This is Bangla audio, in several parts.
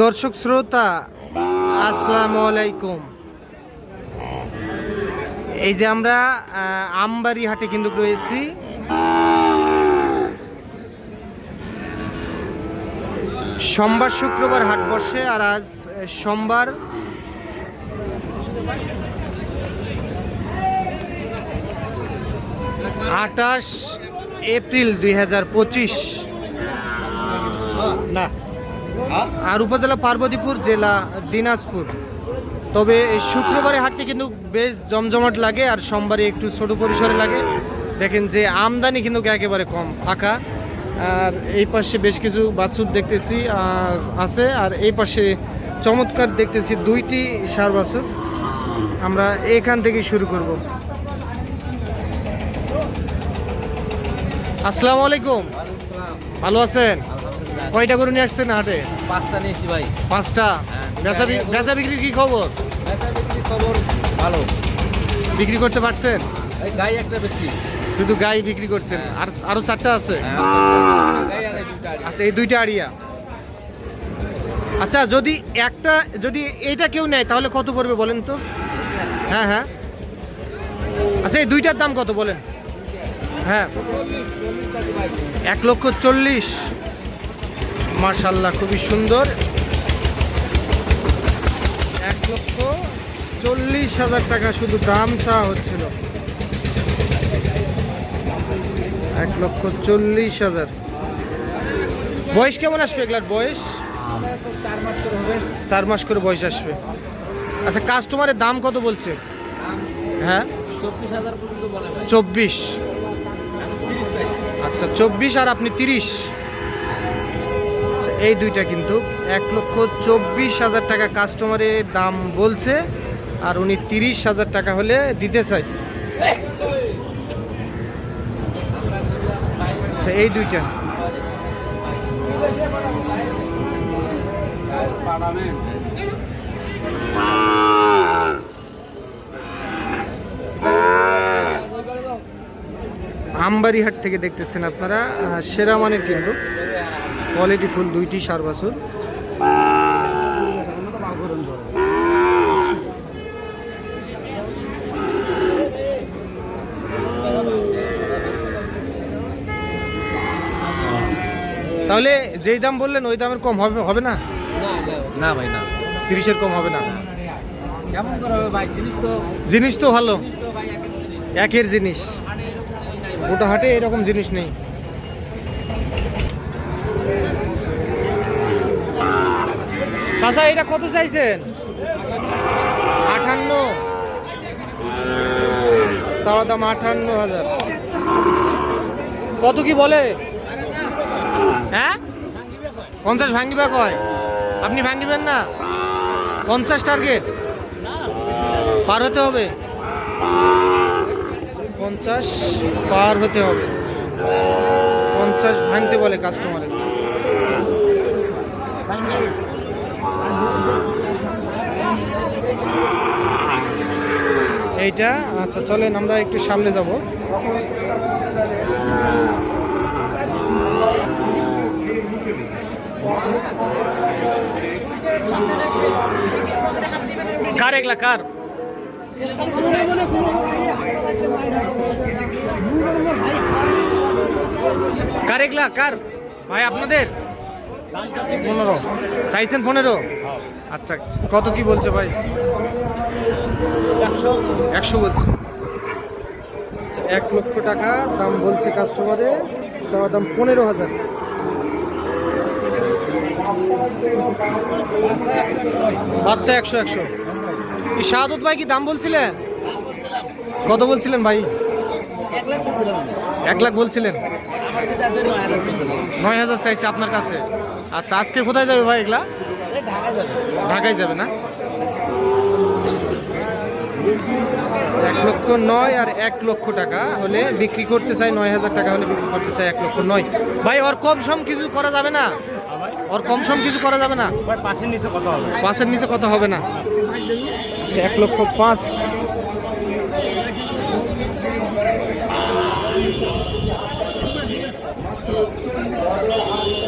দর্শক শ্রোতা, আসসালামু আলাইকুম। এই যে আমরা আমবাড়ি হাটে কিন্তু রয়েছি। সোমবার শুক্রবার হাট বসে আর আজ সোমবার আঠাশ এপ্রিল দুই হাজার পঁচিশ। না আর উপজেলা পার্বতীপুর জেলা দিনাজপুর। তবে শুক্রবারে হাটটি কিন্তু বেশ জমজমাট লাগে আর সোমবারে একটু ছোট পরিসরে লাগে। দেখেন যে আমদানি কিন্তু একেবারে কম, ফাঁকা। আর এই পাশে বেশ কিছু বাছুর দেখতেছি আছে। আর এই পাশে চমৎকার দেখতেছি দুইটি সার বাছুর। আমরা এখান থেকে শুরু করব। আসসালামু আলাইকুম। ভালো আছেন? কয়টা করে নিয়ে আসছেন হাটে? পাঁচটা নিয়েছি ভাই। পাঁচটা? হ্যাঁ। বেচা বেচা বিক্রি কি খবর? বেচা বিক্রি খবর ভালো। বিক্রি করতে পারছেন? গাই একটা বেশি। শুধু গাই বিক্রি করছেন? আর আরও চারটা আছে? হ্যাঁ। আচ্ছা এই দুইটা আড়িয়া। আচ্ছা যদি একটা যদি এইটা কেউ নেয় তাহলে কত পড়বে বলেন তো? হ্যাঁ হ্যাঁ। আচ্ছা এই দুইটার দাম কত বলেন? হ্যাঁ। এক লক্ষ চল্লিশ। মার্শাল্লাহ খুবই সুন্দর। এক লক্ষ চল্লিশ হাজার টাকা শুধু দাম চাওয়া হচ্ছিল। এক লক্ষ চল্লিশ হাজার। বয়স কেমন আসবে এগুলার বয়স? চার মাস করে বয়স আসবে। আচ্ছা কাস্টমারের দাম কত বলছে? হ্যাঁ? চব্বিশ। আচ্ছা চব্বিশ আর আপনি তিরিশ। এই দুইটা কিন্তু এক লক্ষ চব্বিশ হাজার টাকা কাস্টমারের দাম বলছে আর উনি তিরিশ হাজার টাকা হলে দিতে চাই। আচ্ছা এই দুইটা। আমবাড়িহাট থেকে দেখতেছেন আপনারা সেরা মানের কিন্তু। কোয়ালিটি ফুল দুইটি সার বাছুর। তাহলে যেই দাম বললেন ওই দামের কম হবে হবে না? না ভাই না। তিরিশের কম হবে না? কেমন করে হবে ভাই? জিনিস তো জিনিস তো ভালো। একের জিনিস। গোটা হাটে এরকম জিনিস নেই। চাচা, এটা কত চাইছেন? আঠান্ন। চাওয়া দাম আঠান্ন হাজার। কত কি বলে? হ্যাঁ? পঞ্চাশ ভাঙ্গিবা কয়? আপনি ভাঙ্গিবেন না? পঞ্চাশ টার্গেট পার হতে হবে। পঞ্চাশ পার হতে হবে। পঞ্চাশ ভাঙতে বলে কাস্টমারের এইটা আচ্ছা চলেন আমরা একটু সামনে যাব। কার এগুলা, কার? কার এগুলা, কার? ভাই, আপনাদের? পনেরো। চাইছেন পনেরো? আচ্ছা কত কি বলছে ভাই? একশো। বলছে। আচ্ছা এক লক্ষ টাকা দাম বলছে কাস্টমারে সবার দাম পনেরো হাজার। বাচ্চা একশো একশো। কি শাহাদত ভাই কি দাম বলছিলেন? কত বলছিলেন ভাই? এক লাখ বলছিলেন। নয় হাজার চাইছে আপনার কাছে? আচ্ছা আজকে কোথায় যাবে ভাই এগুলা? ঢাকায় যাবে না? এক লক্ষ নয় আর এক লক্ষ টাকা হলে বিক্রি করতে চাই নয় হাজার টাকা হলে বিক্রি করতে চাই এক লক্ষ নয়। ভাই ওর কম সম কিছু করা যাবে না? ওর কম সম কিছু করা যাবে না? পাশের নিচে কত হবে? পাঁচের নিচে কত হবে না? আচ্ছা, এক লক্ষ পাঁচ।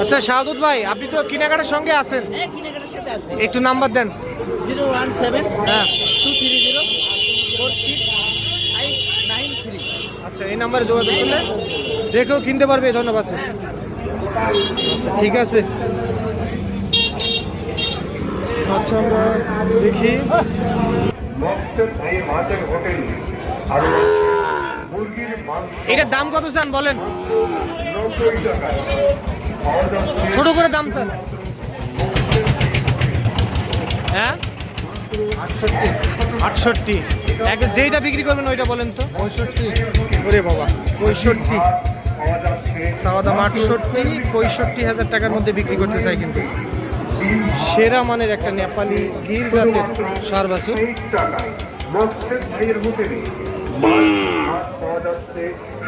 আচ্ছা শাহাদুত ভাই আপনি তো কেনাকাটার সঙ্গে আছেন। আছে। একটু নাম্বার দেন। জিরো ওয়ান সেভেন হ্যাঁ। Two three zero four six nine three. আচ্ছা এই নাম্বারে যোগাযোগ করলে যে কেউ কিনতে পারবে ধন্যবাদ স্যার। আচ্ছা ঠিক আছে। আচ্ছা আমরা দেখি। মকসদ ভাই মাছের হোটেল আর মুরগির মাংস এটার দাম কত চান বলেন? ছোট করে দাম চান হ্যাঁ? আটষট্টি। এক যেইটা বিক্রি করবেন ওইটা বলেন তো। পঁয়ষট্টি ওরে বাবা, পঁয়ষট্টি। আটষট্টি, পঁয়ষট্টি হাজার টাকার মধ্যে বিক্রি করতে চাই কিন্তু। সেরা মানের একটা নেপালি গির জাতের সার যাচ্ছে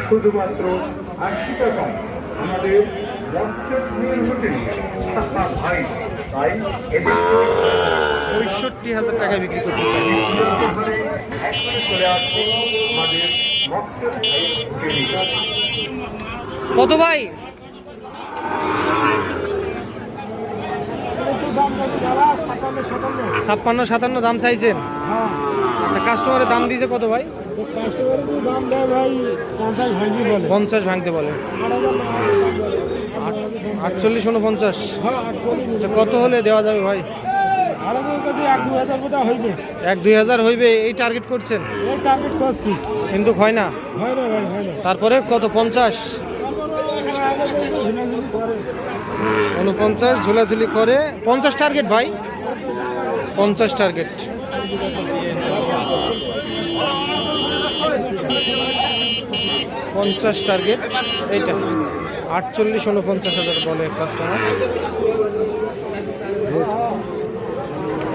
শুধুমাত্র আশি টাকা আমাদের পঁয়ষট্টি হাজার টাকায় বিক্রি করতে চাই। কত ভাই? ছাপ্পান্ন সাতান্ন দাম চাইছেন? আচ্ছা কাস্টমারের দাম দিয়েছে কত ভাই? পঞ্চাশ ভাঙতে বলে। আটচল্লিশ উনপঞ্চাশ। আচ্ছা কত হলে দেওয়া যাবে ভাই? এক দুই হাজার হইবে, এই টার্গেট করছেন? কিন্তু হয় না। তারপরে কত? পঞ্চাশ? উনপঞ্চাশ, ঝুলাঝুলি করে। পঞ্চাশ টার্গেট ভাই? পঞ্চাশ টার্গেট পঞ্চাশ টার্গেট এইটা। আটচল্লিশ উনপঞ্চাশ হাজার বলে কাস্টমার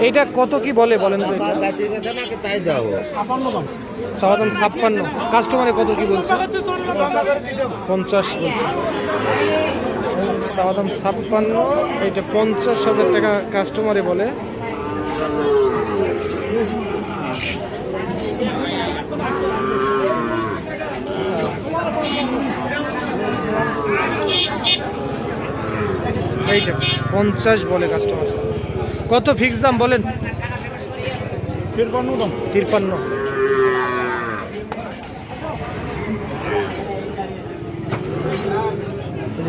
এইটা কত কি বলে বলেন সাবাদাম ছাপ্পান্ন কাস্টমারে কত কি বলছে? পঞ্চাশ বলছে। সাবাদাম ছাপ্পান্ন এটা পঞ্চাশ হাজার টাকা কাস্টমারে বলে। এইটা পঞ্চাশ বলে কাস্টমার কত ফিক্স দাম বলেন? তিরপান্ন দাম। তিরপান্ন।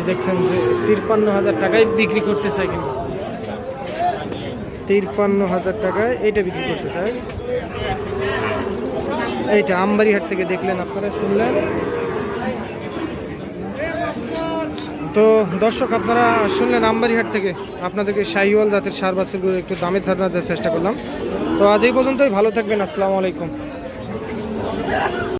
দেখছেন যে তিরপান্ন হাজার টাকায় বিক্রি করতে চাই কিন্তু। তিরপান্ন হাজার টাকায় এইটা বিক্রি করতে চাই এইটা আমবাড়িহাট থেকে দেখলেন আপনারা শুনলেন? তো দর্শক, আপনারা শুনলেন আম্বারিহাট থেকে আপনাদেরকে শাহিওয়াল জাতের সার বাছুরগুলো একটু দামের ধারণা দেওয়ার চেষ্টা করলাম। তো আজ এই পর্যন্তই, ভালো থাকবেন, আসসালামু আলাইকুম।